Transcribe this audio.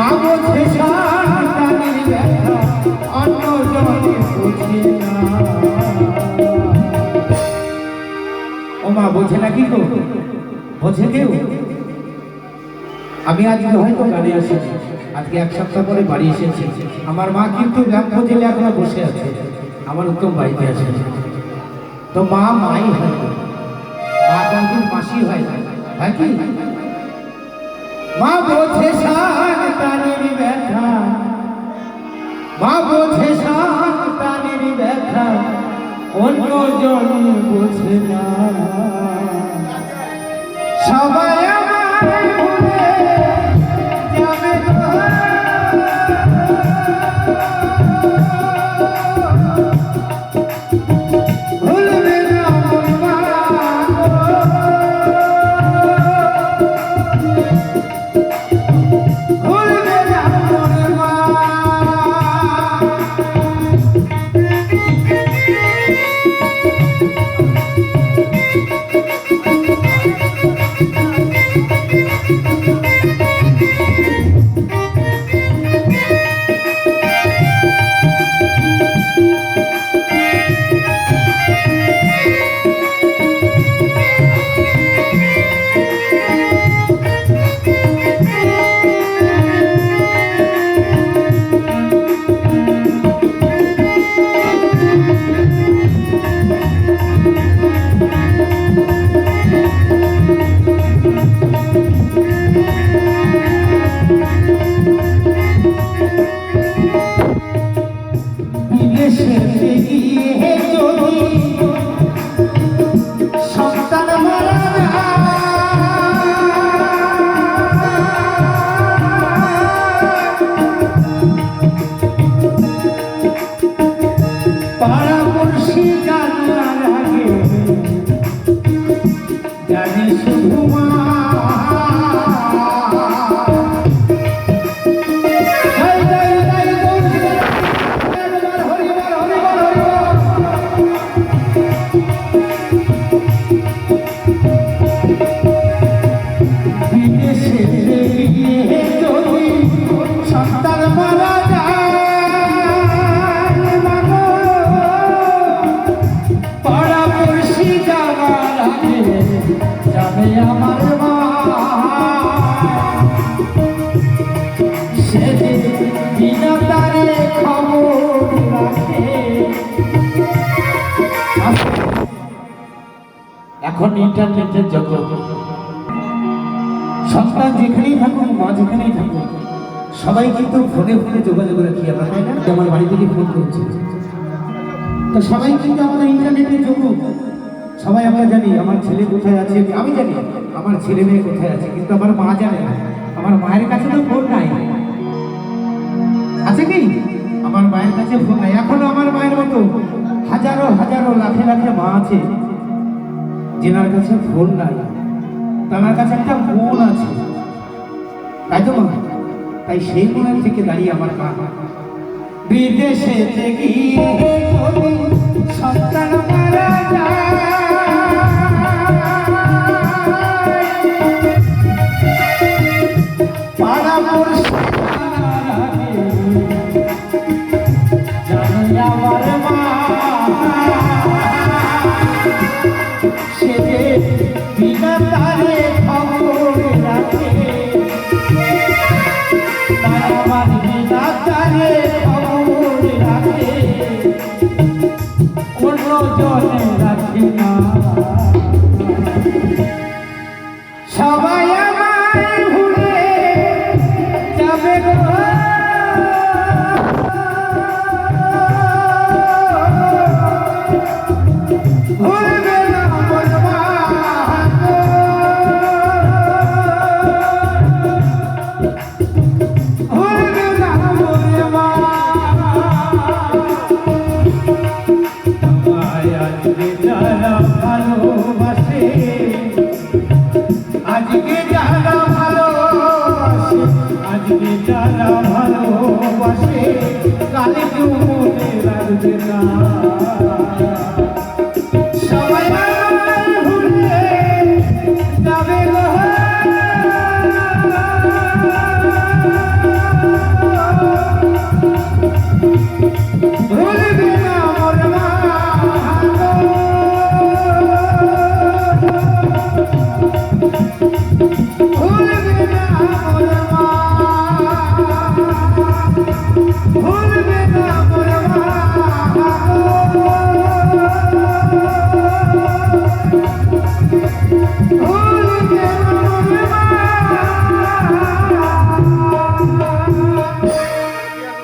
ও মা বোঝে না কি গো? বোঝে কেউ? আমি আজকে হয়তো গাড়ি এসেছি। আজকে এক সপ্তাহ পরে বাড়ি এসেছি। আমার মা কিন্তু ব্যাম্প জেলে এখনও বসে আছে। আমার উত্তম বাড়িতে আছে। তো মা মাই হয়। মা কোনদিন মাসি হয়। হয় মা বোঝে মা বোঝে সন্তানের ব্যথা অন্য জন বোঝে না। সবাই এখন ইন্টারনেটের জগৎ। সন্তান যেখানেই থাকুক, মা যেখানেই থাকুক, সবাই কিন্তু ফোনে ফোনে যোগাযোগ রাখি, আমরা আমার বাড়ি থেকে ফোন করছে। তো সবাই কিন্তু আমাদের ইন্টারনেটে যোগ সবাই আমরা জানি, আমার ছেলে কোথায় আছে? আমি জানি, আমার ছেলে মেয়ে কোথায় আছে, কিন্তু আমার মা জানে না। আমার মায়ের কাছে তো ফোন নাই। আছে কি? আমার মায়ের কাছে ফোন নাই। এখনও আমার মায়ের মতো হাজারো হাজারো লাখে লাখে মা আছে। যেনার কাছে ফোন নাই। তার কাছে একটা মন আছে। তাই তো মা? তাই সেই মনের থেকে দাঁড়িয়ে আমার মা। বিদেশে গিয়ে সন্তান মারা যায়, রাখে অন্য জনে